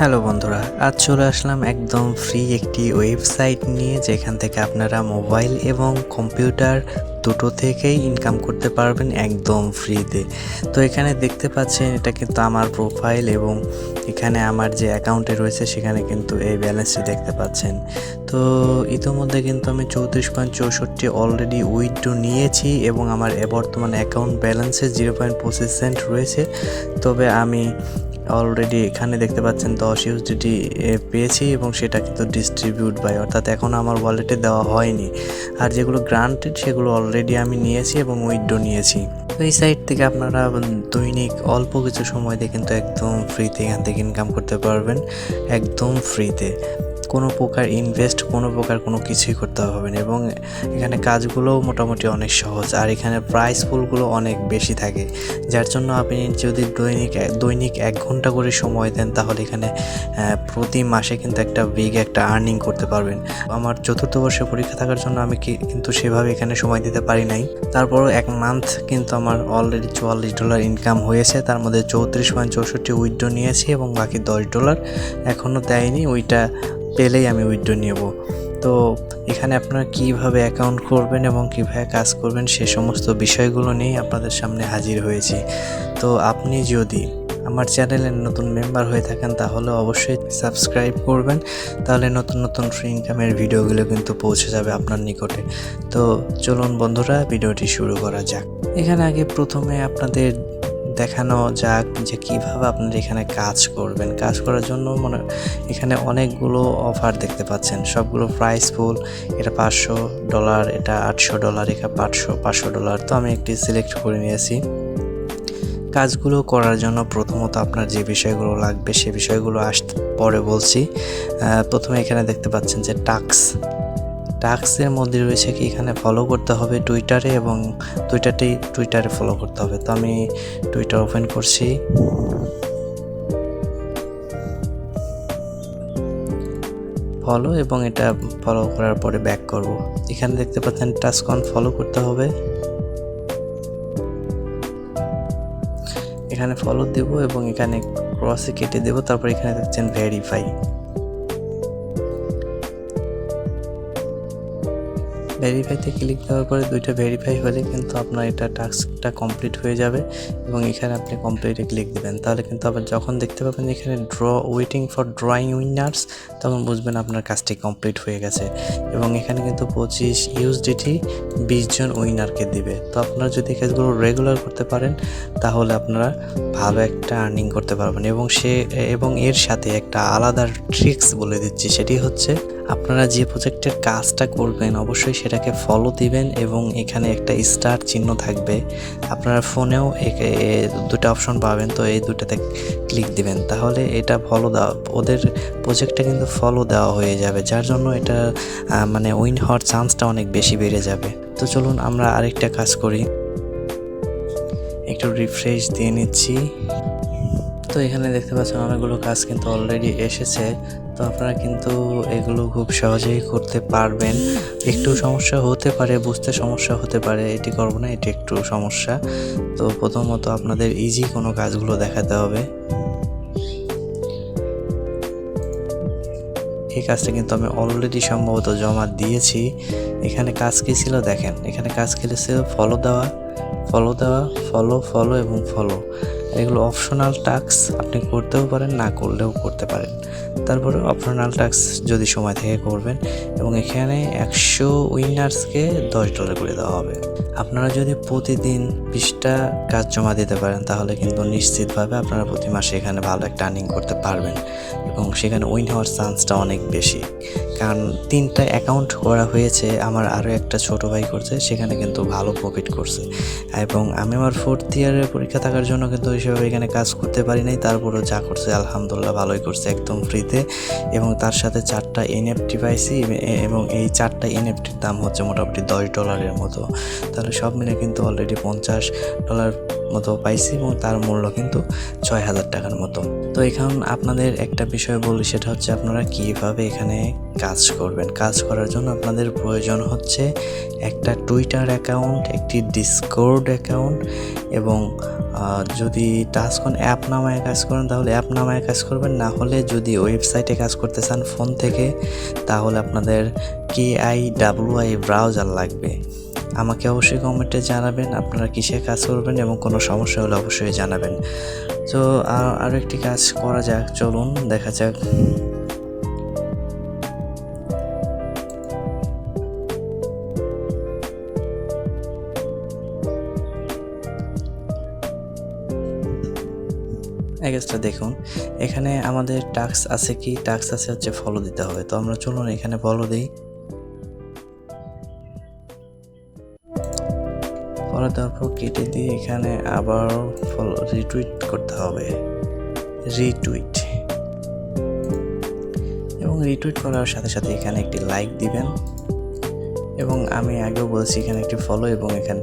Hello বন্ধুরা, আজ চলে আসলাম একদম ফ্রি একটি ওয়েবসাইট নিয়ে যেখান থেকে আপনারা মোবাইল এবং কম্পিউটার দুটো থেকেই ইনকাম করতে পারবেন একদম ফ্রিতে তো। এখানে দেখতে পাচ্ছেন এটা কিন্তু আমার প্রোফাইল এবং এখানে আমার যে অ্যাকাউন্টে রয়েছে সেখানে কিন্তু এই ব্যালেন্সটি দেখতে পাচ্ছেন। তো ইতোমধ্যে কিন্তু আমি চৌত্রিশ পয়েন্ট চৌষট্টি অলরেডি উইথড্র নিয়েছি এবং আমার বর্তমান অ্যাকাউন্ট ব্যালেন্সে জিরো পয়েন্ট পঁচিশ সেন্ট রয়েছে। তবে আমি অলরেডি এখানে দেখতে পাচ্ছেন দশ ইউএসডিটি পেয়েছি এবং সেটা কিন্তু ডিস্ট্রিবিউট বাই অর্থাৎ এখনও আমার ওয়ালেটে দেওয়া হয়নি। আর যেগুলো গ্রান্টেড সেগুলো অলরেডি আমি নিয়েছি এবং উইড্রো নিয়েছি। তো এই সাইট থেকে আপনারা দৈনিক অল্প কিছু সময় দিয়ে কিন্তু একদম ফ্রিতে এখান থেকে ইনকাম করতে পারবেন। একদম ফ্রিতে কোনো প্রকার ইনভেস্ট কোনো প্রকার কোনো কিছুই করতে হবে না এবং এখানে কাজগুলোও মোটামুটি অনেক সহজ আর এখানে প্রাইস ফুলগুলো অনেক বেশি থাকে। যার জন্য আপনি যদি দৈনিক দৈনিক এক ঘণ্টা করে সময় দেন তাহলে এখানে প্রতি মাসে কিন্তু একটা বিগ একটা আর্নিং করতে পারবেন। আমার চতুর্থ বর্ষে পরীক্ষা থাকার জন্য আমি কিন্তু সেভাবে এখানে সময় দিতে পারি নাই। তারপরও এক মান্থ কিন্তু আমার অলরেডি চুয়াল্লিশ ডলার ইনকাম হয়েছে, তার মধ্যে চৌত্রিশ পয়েন্ট চৌষট্টি উইথড্র নিয়েছি এবং বাকি দশ ডলার এখনও দেয়নি। ওইটা পেলেই আমি উইথড্র নেব। তো এখানে আপনারা কীভাবে অ্যাকাউন্ট করবেন এবং কীভাবে কাজ করবেন সে সমস্ত বিষয়গুলো নিয়েই আপনাদের সামনে হাজির হয়েছি। তো আপনি যদি আমার চ্যানেলের নতুন মেম্বার হয়ে থাকেন, তাহলে অবশ্যই সাবস্ক্রাইব করবেন। তাহলে নতুন নতুন ফ্রি ইনকামের ভিডিওগুলো কিন্তু পৌঁছে যাবে আপনার নিকটে। তো চলুন বন্ধুরা ভিডিওটি শুরু করা যাক। এখানে আগে প্রথমে আপনাদের দেখানো যাক যে কীভাবে আপনারা এখানে কাজ করবেন। কাজ করার জন্য মনে এখানে অনেকগুলো অফার দেখতে পাচ্ছেন। সবগুলো প্রাইস ফুল এটা পাঁচশো ডলার এটা আটশো ডলার এটা পাঁচশো পাঁচশো ডলার তো আমি একটি সিলেক্ট করে নিয়েছি। কাজগুলো করার জন্য প্রথমত আপনার যে বিষয়গুলো লাগবে সে বিষয়গুলো আস পরে বলছি। প্রথমে এখানে দেখতে পাচ্ছেন যে টাক্স টাক্সের মধ্যে রয়েছে কি, এখানে ফলো করতে হবে টুইটারে এবং টুইটারটি টুইটারে ফলো করতে হবে। তো আমি টুইটার ওপেন করছি। ফলো এবং এটা ফলো করার পরে ব্যাক করব। এখানে দেখতে পাচ্ছেন টাস্কন ফলো করতে হবে। এখানে ফলো দেব এবং এখানে ক্রসে কেটে দেব। তারপর এখানে দেখছেন ভেরিফাই ভেরিফাইতে ক্লিক দেওয়ার পরে দুইটা ভেরিফাই হলে কিন্তু আপনার এটা টাস্কটা কমপ্লিট হয়ে যাবে এবং এখানে আপনি কমপ্লিটে ক্লিক দেবেন। তাহলে কিন্তু আবার যখন দেখতে পাবেন এখানে draw waiting for drawing winners তখন বুঝবেন আপনার কাজটি কমপ্লিট হয়ে গেছে। এবং এখানে কিন্তু পঁচিশ ইউএসডিটি বিশ জন উইনারকে দিবে। তো আপনারা যদি কাজগুলো রেগুলার করতে পারেন, তাহলে আপনারা ভালো একটা আর্নিং করতে পারবেন। এবং সে, এবং এর সাথে একটা আলাদা ট্রিক্স বলে দিচ্ছি। সেটি হচ্ছে, আপনারা যে প্রজেক্টের কাজটা করবেন, অবশ্যই সেটাকে ফলো দিবেন এবং এখানে একটা স্টার চিহ্ন থাকবে। আপনারা ফোনেও দুটো অপশন পাবেন, তো এই দুটাতে ক্লিক দিবেন। তাহলে এটা ফলো দেওয়া, ওদের প্রজেক্টটা কিন্তু ফলো দেওয়া হয়ে যাবে, যার জন্য এটা মানে উইন হওয়ার চান্সটা অনেক বেশি বেড়ে যাবে। তো চলুন আমরা আরেকটা কাজ করি। একটু রিফ্রেশ দিয়ে নিচ্ছি। তো এখানে দেখতে পাচ্ছেন অনেকগুলো কাজ কিন্তু অলরেডি এসেছে। তো আপনারা কিন্তু এগুলো খুব সহজেই করতে পারবেন। একটু সমস্যা হতে পারে, বুঝতে সমস্যা হতে পারে। এটি করব না, এটি একটু সমস্যা। তো প্রথমত আপনাদের ইজি কোনো কাজগুলো দেখাতে হবে। এই কাজটা কিন্তু আমি অলরেডি সম্ভবত জমা দিয়েছি। এখানে কাজ কী ছিল দেখেন। এখানে কাজ কি ছিল? ফলো দেওয়া। ফলো দেওয়া ফলো ফলো এবং ফলো এগুলো অপশনাল টাস্ক আপনি করতেও পারেন, না করলেও করতে পারেন। তারপরে অপশনাল টাস্ক যদি সময় থেকে করবেন এবং এখানে একশো উইনার্সকে দশ ডলার করে দেওয়া হবে। আপনারা যদি প্রতিদিন বিশটা কাজ জমা দিতে পারেন, তাহলে কিন্তু নিশ্চিতভাবে আপনারা প্রতি মাসে এখানে ভালো একটা আর্নিং করতে পারবেন এবং সেখানে উইন হওয়ার চান্সটা অনেক বেশি। কারণ তিনটা অ্যাকাউন্ট করা হয়েছে, আমার আরও একটা ছোট ভাই করছে, সেখানে কিন্তু ভালো প্রফিট করছে। এবং আমি আমার ফোর্থ ইয়ারের পরীক্ষা থাকার জন্য কিন্তু হিসেবে এখানে কাজ করতে পারি নাই। তারপরেও যা করছে, আলহামদুলিল্লাহ ভালোই করছে, একদম ফ্রিতে এবং তার সাথে চারটা এনএফটি পাইছি এবং এই চারটা এনএফটির দাম হচ্ছে মোটামুটি দশ ডলারের মতো। তাহলে সব মিলে কিন্তু অলরেডি পঞ্চাশ ডলার মতো পাইছি এবং তার মূল্য কিন্তু ছয় হাজার টাকার মতো। তো এখন আপনাদের একটা বিষয় বলি, সেটা হচ্ছে আপনারা কীভাবে এখানে কাজ করবেন? কাজ করার জন্য আপনাদের প্রয়োজন হচ্ছে একটা টুইটার অ্যাকাউন্ট একটি ডিসকোর্ড অ্যাকাউন্ট এবং যদি টাচকন অ্যাপ নামায় কাজ করেন, তাহলে অ্যাপ নামায় কাজ করবেন। না হলে যদি ওয়েবসাইটে কাজ করতে চান ফোন থেকে, তাহলে আপনাদের K I W I browser লাগবে। আমাকে অবশ্যই কমেন্টে জানাবেন আপনারা কিসে কাজ করবেন এবং কোনো সমস্যা হলে অবশ্যই জানাবেন। তো আরও একটি কাজ করা যাক, চলুন, দেখা যাক। এগেসটা দেখুন, এখানে আমাদের টাস্ক আছে কি? টাস্ক আছে হচ্ছে ফলো দিতে হবে। তো আমরা চলুন এখানে ফলো দিই। ফলো তারপর কেটে দিয়ে এখানে আবার ফলো রিটুইট করতে হবে। রিটুইট এবং রিটুইট করার সাথে সাথে এখানে একটি লাইক দিবেন। এবং আমি আগেও বলছি এখানে একটি ফলো এবং এখানে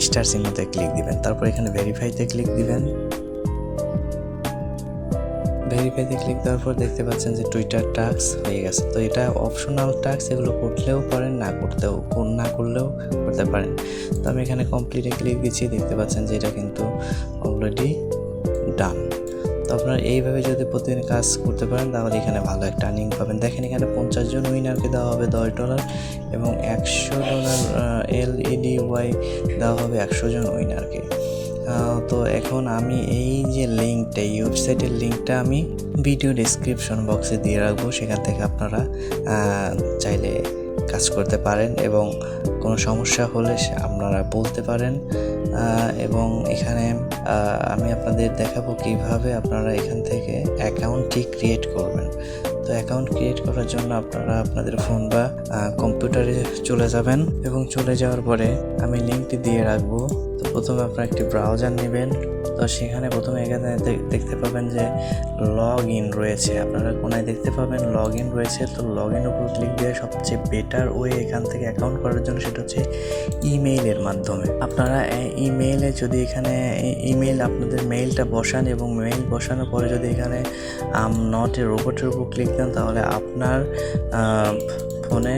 স্টার চিহ্নতে ক্লিক দিবেন। তারপর এখানে ভেরিফাইতে ক্লিক দিবেন। ভেরিফাইতে ক্লিক দেওয়ার পর দেখতে পাচ্ছেন যে টুইটার টাস্ক হয়ে গেছে। তো এটা অপশনাল টাস্ক এগুলো করলেও পারেন, না করতেও না করলেও করতে পারেন। তো আমি এখানে কমপ্লিটে ক্লিক দিচ্ছি, দেখতে পাচ্ছেন যে এটা কিন্তু অলরেডি ডান তো আপনারা এইভাবে যদি প্রতিদিন কাজ করতে পারেন, তাহলে এখানে ভালো একটা আর্নিং পাবেন। দেখেন এখানে পঞ্চাশ জন উইনারকে দেওয়া হবে দশ ডলার এবং একশো ডলার এল ইডি ওয়াই দেওয়া হবে একশো জন উইনারকে তো এখন আমি এই যে লিঙ্কটা এই ওয়েবসাইটের লিঙ্কটা আমি ভিডিও ডিসক্রিপশন বক্সে দিয়ে রাখব, সেখান থেকে আপনারা চাইলে কাজ করতে পারেন এবং কোনো সমস্যা হলে আপনারা বলতে পারেন। এবং এখানে আমি আপনাদের দেখাবো কীভাবে আপনারা এখান থেকে অ্যাকাউন্টটি ক্রিয়েট করবেন। তো অ্যাকাউন্ট ক্রিয়েট করার জন্য আপনারা আপনাদের ফোন বা কম্পিউটারে চলে যাবেন এবং চলে যাওয়ার পরে আমি লিঙ্কটি দিয়ে রাখব। তো প্রথমে আপনারা একটি ব্রাউজার নেবেন। তো সেখানে প্রথমে এখানে দেখতে পাবেন যে লগ ইন রয়েছে। আপনারা কোনায় দেখতে পাবেন লগ ইন রয়েছে। তো লগ ইন উপর ক্লিক দিয়ে সবচেয়ে বেটার ওয়ে এখান থেকে অ্যাকাউন্ট করার জন্য সেটা হচ্ছে ইমেইলের মাধ্যমে। আপনারা ইমেইলে যদি এখানে ইমেইল আপনাদের মেইলটা বসান এবং মেইল বসানোর পরে যদি এখানে আম নট এ রোবটের উপর ক্লিক দেন, তাহলে আপনার ফোনে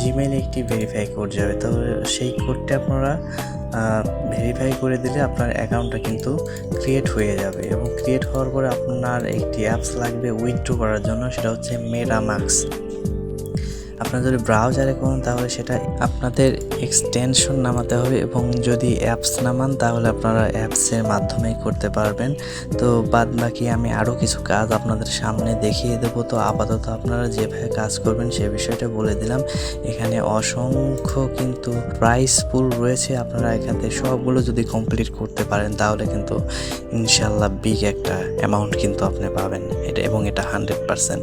জিমেইলে একটি ভেরিফাই কোড যাবে। তবে সেই কোডটা আপনারা ভেরিফাই করে দিলে আপনার অ্যাকাউন্টটা কিন্তু ক্রিয়েট হয়ে যাবে এবং ক্রিয়েট হওয়ার পরে আপনার একটি অ্যাপস লাগবে উইথড্রো করার জন্য, সেটা হচ্ছে মেটামাক্স আপনার যদি ব্রাউজারে করুন তাহলে সেটা আপনাদের এক্সটেনশন নামাতে হবে এবং যদি অ্যাপস নামান, তাহলে আপনারা অ্যাপসের মাধ্যমেই করতে পারবেন। তো বাদ বাকি আমি আরও কিছু কাজ আপনাদের সামনে দেখিয়ে দেবো। তো আপাতত আপনারা যেভাবে কাজ করবেন, সে বিষয়টা বলে দিলাম। এখানে অসংখ্য কিন্তু প্রাইস পুল রয়েছে। আপনারা এখান থেকে সবগুলো যদি কমপ্লিট করতে পারেন, তাহলে কিন্তু ইনশাল্লাহ বিগ একটা অ্যামাউন্ট কিন্তু আপনি পাবেন। এটা এবং এটা হান্ড্রেড পারসেন্ট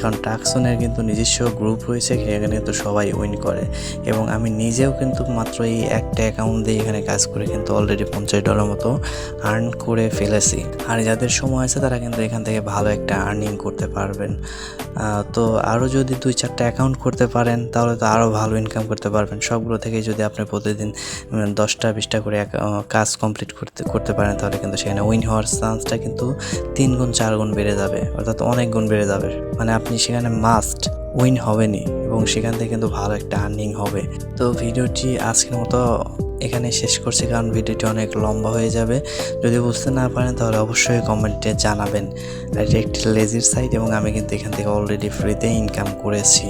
কারণ টাকসনের কিন্তু নিজস্ব গ্রুপ রয়েছে সেখানে কিন্তু সবাই উইন করে। এবং আমি নিজেও কিন্তু মাত্র এই একটা অ্যাকাউন্ট দিয়ে এখানে কাজ করে কিন্তু অলরেডি পঞ্চাশ ডলার মতো আর্ন করে ফেলেছি। আর যাদের সময় আছে তারা কিন্তু এখান থেকে ভালো একটা আর্নিং করতে পারবেন। তো আরও যদি দুই চারটা অ্যাকাউন্ট করতে পারেন, তাহলে তো আরও ভালো ইনকাম করতে পারবেন। সবগুলো থেকে যদি আপনি প্রতিদিন দশটা বিশটা করে কাজ কমপ্লিট করতে করতে পারেন, তাহলে কিন্তু সেখানে উইন হওয়ার চান্সটা কিন্তু তিন গুণ, চার গুণ বেড়ে যাবে। অর্থাৎ অনেক গুণ বেড়ে যাবে। মানে আপনি সেখানে মাস্ট উইন হবেনই। এবং সেখান থেকে কিন্তু ভালো একটা আর্নিং হবে। তো ভিডিওটি আজকের মতো এখানে শেষ করছি, কারণ ভিডিওটি অনেক লম্বা হয়ে যাবে। যদি বুঝতে না পারেন, তাহলে অবশ্যই কমেন্টে জানাবেন। এটি একটি লেজির সাইট এবং আমি কিন্তু এখান থেকে অলরেডি ফ্রিতে ইনকাম করেছি।